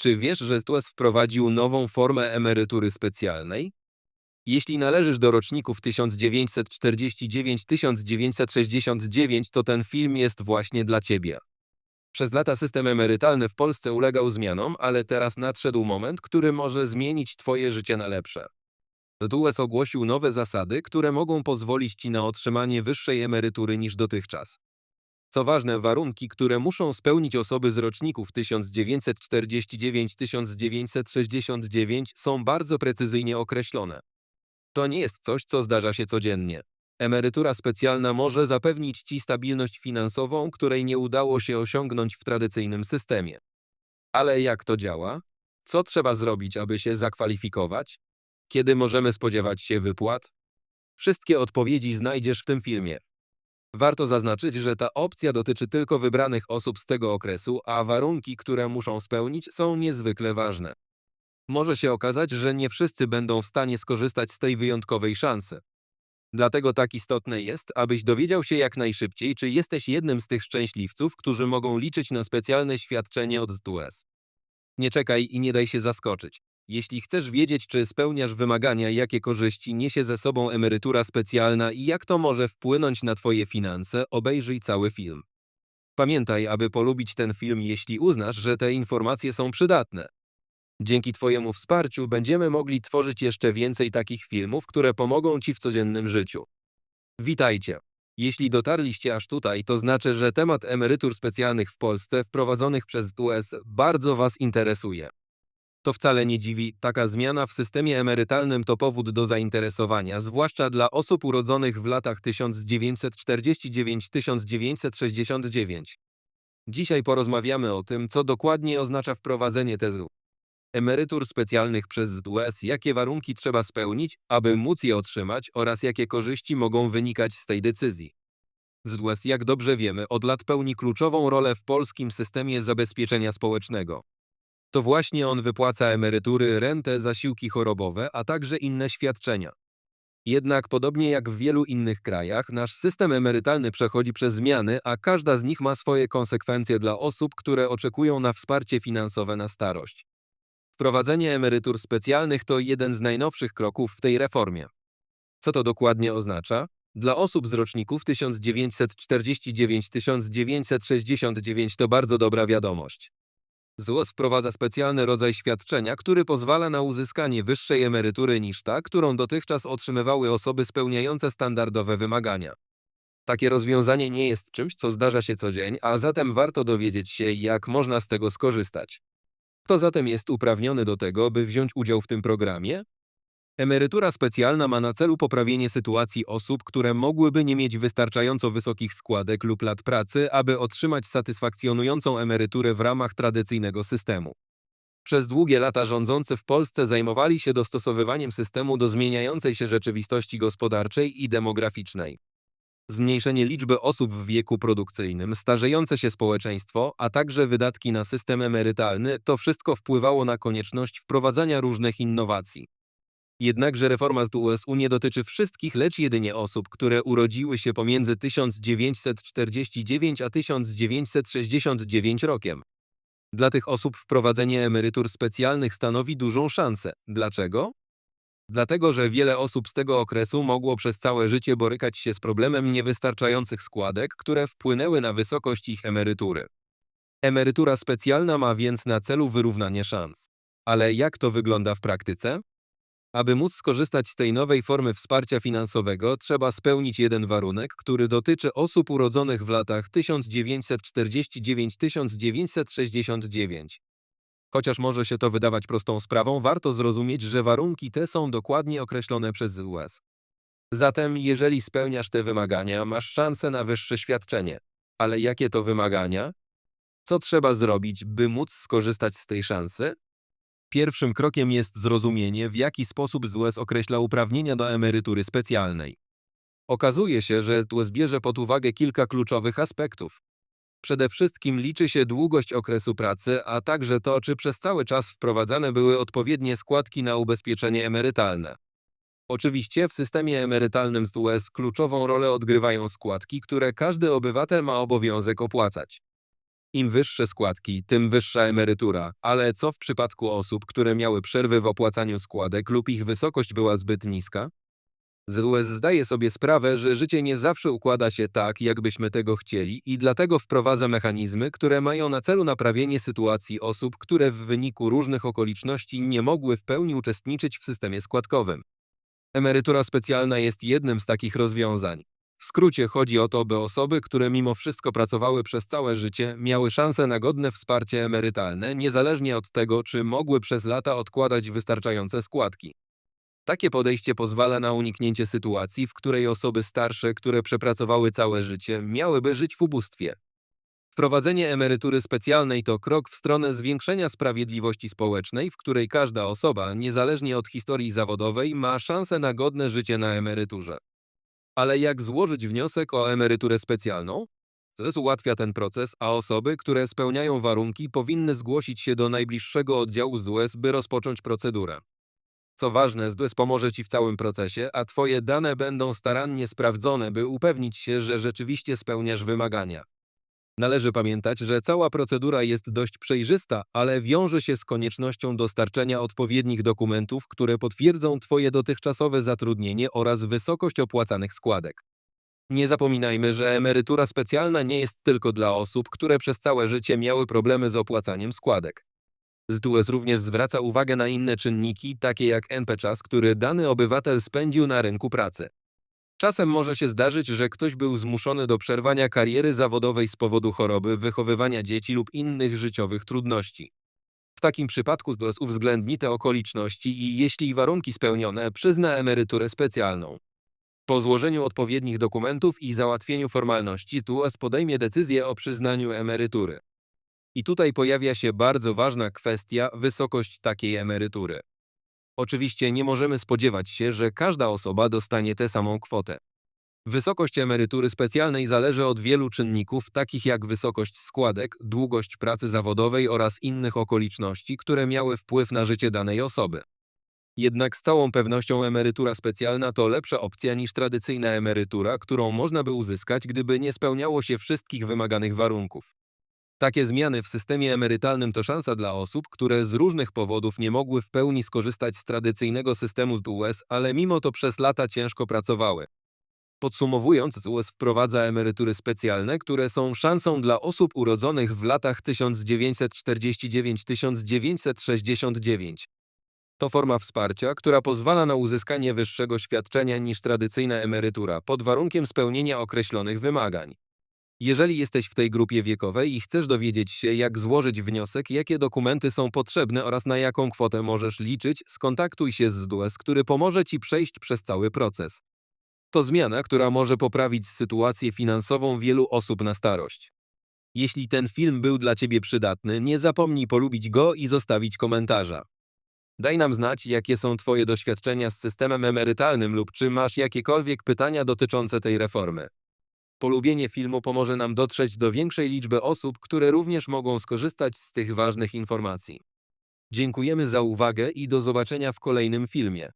Czy wiesz, że STUES wprowadził nową formę emerytury specjalnej? Jeśli należysz do roczników 1949-1969, to ten film jest właśnie dla ciebie. Przez lata system emerytalny w Polsce ulegał zmianom, ale teraz nadszedł moment, który może zmienić twoje życie na lepsze. DUES ogłosił nowe zasady, które mogą pozwolić ci na otrzymanie wyższej emerytury niż dotychczas. Co ważne, warunki, które muszą spełnić osoby z roczników 1949-1969 są bardzo precyzyjnie określone. To nie jest coś, co zdarza się codziennie. Emerytura specjalna może zapewnić ci stabilność finansową, której nie udało się osiągnąć w tradycyjnym systemie. Ale jak to działa? Co trzeba zrobić, aby się zakwalifikować? Kiedy możemy spodziewać się wypłat? Wszystkie odpowiedzi znajdziesz w tym filmie. Warto zaznaczyć, że ta opcja dotyczy tylko wybranych osób z tego okresu, a warunki, które muszą spełnić, są niezwykle ważne. Może się okazać, że nie wszyscy będą w stanie skorzystać z tej wyjątkowej szansy. Dlatego tak istotne jest, abyś dowiedział się jak najszybciej, czy jesteś jednym z tych szczęśliwców, którzy mogą liczyć na specjalne świadczenie od STUES. Nie czekaj i nie daj się zaskoczyć. Jeśli chcesz wiedzieć, czy spełniasz wymagania, jakie korzyści niesie ze sobą emerytura specjalna i jak to może wpłynąć na Twoje finanse, obejrzyj cały film. Pamiętaj, aby polubić ten film, jeśli uznasz, że te informacje są przydatne. Dzięki Twojemu wsparciu będziemy mogli tworzyć jeszcze więcej takich filmów, które pomogą Ci w codziennym życiu. Witajcie! Jeśli dotarliście aż tutaj, to znaczy, że temat emerytur specjalnych w Polsce wprowadzonych przez US bardzo Was interesuje. To wcale nie dziwi, taka zmiana w systemie emerytalnym to powód do zainteresowania, zwłaszcza dla osób urodzonych w latach 1949-1969. Dzisiaj porozmawiamy o tym, co dokładnie oznacza wprowadzenie tezu emerytur specjalnych przez US, jakie warunki trzeba spełnić, aby móc je otrzymać oraz jakie korzyści mogą wynikać z tej decyzji. ZUS, jak dobrze wiemy, od lat pełni kluczową rolę w polskim systemie zabezpieczenia społecznego. To właśnie on wypłaca emerytury, rentę, zasiłki chorobowe, a także inne świadczenia. Jednak podobnie jak w wielu innych krajach, nasz system emerytalny przechodzi przez zmiany, a każda z nich ma swoje konsekwencje dla osób, które oczekują na wsparcie finansowe na starość. Wprowadzenie emerytur specjalnych to jeden z najnowszych kroków w tej reformie. Co to dokładnie oznacza? Dla osób z roczników 1949-1969 to bardzo dobra wiadomość. ZUS wprowadza specjalny rodzaj świadczenia, który pozwala na uzyskanie wyższej emerytury niż ta, którą dotychczas otrzymywały osoby spełniające standardowe wymagania. Takie rozwiązanie nie jest czymś, co zdarza się co dzień, a zatem warto dowiedzieć się, jak można z tego skorzystać. Kto zatem jest uprawniony do tego, by wziąć udział w tym programie? Emerytura specjalna ma na celu poprawienie sytuacji osób, które mogłyby nie mieć wystarczająco wysokich składek lub lat pracy, aby otrzymać satysfakcjonującą emeryturę w ramach tradycyjnego systemu. Przez długie lata rządzący w Polsce zajmowali się dostosowywaniem systemu do zmieniającej się rzeczywistości gospodarczej i demograficznej. Zmniejszenie liczby osób w wieku produkcyjnym, starzejące się społeczeństwo, a także wydatki na system emerytalny to wszystko wpływało na konieczność wprowadzania różnych innowacji. Jednakże reforma z USU nie dotyczy wszystkich, lecz jedynie osób, które urodziły się pomiędzy 1949 a 1969 rokiem. Dla tych osób wprowadzenie emerytur specjalnych stanowi dużą szansę. Dlaczego? Dlatego, że wiele osób z tego okresu mogło przez całe życie borykać się z problemem niewystarczających składek, które wpłynęły na wysokość ich emerytury. Emerytura specjalna ma więc na celu wyrównanie szans. Ale jak to wygląda w praktyce? Aby móc skorzystać z tej nowej formy wsparcia finansowego, trzeba spełnić jeden warunek, który dotyczy osób urodzonych w latach 1949-1969. Chociaż może się to wydawać prostą sprawą, warto zrozumieć, że warunki te są dokładnie określone przez US. Zatem, jeżeli spełniasz te wymagania, masz szansę na wyższe świadczenie. Ale jakie to wymagania? Co trzeba zrobić, by móc skorzystać z tej szansy? Pierwszym krokiem jest zrozumienie, w jaki sposób ZUS określa uprawnienia do emerytury specjalnej. Okazuje się, że ZUS bierze pod uwagę kilka kluczowych aspektów. Przede wszystkim liczy się długość okresu pracy, a także to, czy przez cały czas wprowadzane były odpowiednie składki na ubezpieczenie emerytalne. Oczywiście w systemie emerytalnym z US kluczową rolę odgrywają składki, które każdy obywatel ma obowiązek opłacać. Im wyższe składki, tym wyższa emerytura, ale co w przypadku osób, które miały przerwy w opłacaniu składek lub ich wysokość była zbyt niska? ZUS zdaje sobie sprawę, że życie nie zawsze układa się tak, jakbyśmy tego chcieli i dlatego wprowadza mechanizmy, które mają na celu naprawienie sytuacji osób, które w wyniku różnych okoliczności nie mogły w pełni uczestniczyć w systemie składkowym. Emerytura specjalna jest jednym z takich rozwiązań. W skrócie chodzi o to, by osoby, które mimo wszystko pracowały przez całe życie, miały szansę na godne wsparcie emerytalne, niezależnie od tego, czy mogły przez lata odkładać wystarczające składki. Takie podejście pozwala na uniknięcie sytuacji, w której osoby starsze, które przepracowały całe życie, miałyby żyć w ubóstwie. Wprowadzenie emerytury specjalnej to krok w stronę zwiększenia sprawiedliwości społecznej, w której każda osoba, niezależnie od historii zawodowej, ma szansę na godne życie na emeryturze. Ale jak złożyć wniosek o emeryturę specjalną? ZUS ułatwia ten proces, a osoby, które spełniają warunki, powinny zgłosić się do najbliższego oddziału ZUS, by rozpocząć procedurę. Co ważne, ZUS pomoże Ci w całym procesie, a Twoje dane będą starannie sprawdzone, by upewnić się, że rzeczywiście spełniasz wymagania. Należy pamiętać, że cała procedura jest dość przejrzysta, ale wiąże się z koniecznością dostarczenia odpowiednich dokumentów, które potwierdzą Twoje dotychczasowe zatrudnienie oraz wysokość opłacanych składek. Nie zapominajmy, że emerytura specjalna nie jest tylko dla osób, które przez całe życie miały problemy z opłacaniem składek. ZUS również zwraca uwagę na inne czynniki, takie jak NP czas, który dany obywatel spędził na rynku pracy. Czasem może się zdarzyć, że ktoś był zmuszony do przerwania kariery zawodowej z powodu choroby, wychowywania dzieci lub innych życiowych trudności. W takim przypadku uwzględni te okoliczności i jeśli warunki spełnione, przyzna emeryturę specjalną. Po złożeniu odpowiednich dokumentów i załatwieniu formalności ZUS podejmie decyzję o przyznaniu emerytury. I tutaj pojawia się bardzo ważna kwestia wysokość takiej emerytury. Oczywiście nie możemy spodziewać się, że każda osoba dostanie tę samą kwotę. Wysokość emerytury specjalnej zależy od wielu czynników, takich jak wysokość składek, długość pracy zawodowej oraz innych okoliczności, które miały wpływ na życie danej osoby. Jednak z całą pewnością emerytura specjalna to lepsza opcja niż tradycyjna emerytura, którą można by uzyskać, gdyby nie spełniało się wszystkich wymaganych warunków. Takie zmiany w systemie emerytalnym to szansa dla osób, które z różnych powodów nie mogły w pełni skorzystać z tradycyjnego systemu z US, ale mimo to przez lata ciężko pracowały. Podsumowując, ZUS wprowadza emerytury specjalne, które są szansą dla osób urodzonych w latach 1949-1969. To forma wsparcia, która pozwala na uzyskanie wyższego świadczenia niż tradycyjna emerytura, pod warunkiem spełnienia określonych wymagań. Jeżeli jesteś w tej grupie wiekowej i chcesz dowiedzieć się, jak złożyć wniosek, jakie dokumenty są potrzebne oraz na jaką kwotę możesz liczyć, skontaktuj się z ZUS, który pomoże Ci przejść przez cały proces. To zmiana, która może poprawić sytuację finansową wielu osób na starość. Jeśli ten film był dla Ciebie przydatny, nie zapomnij polubić go i zostawić komentarza. Daj nam znać, jakie są Twoje doświadczenia z systemem emerytalnym lub czy masz jakiekolwiek pytania dotyczące tej reformy. Polubienie filmu pomoże nam dotrzeć do większej liczby osób, które również mogą skorzystać z tych ważnych informacji. Dziękujemy za uwagę i do zobaczenia w kolejnym filmie.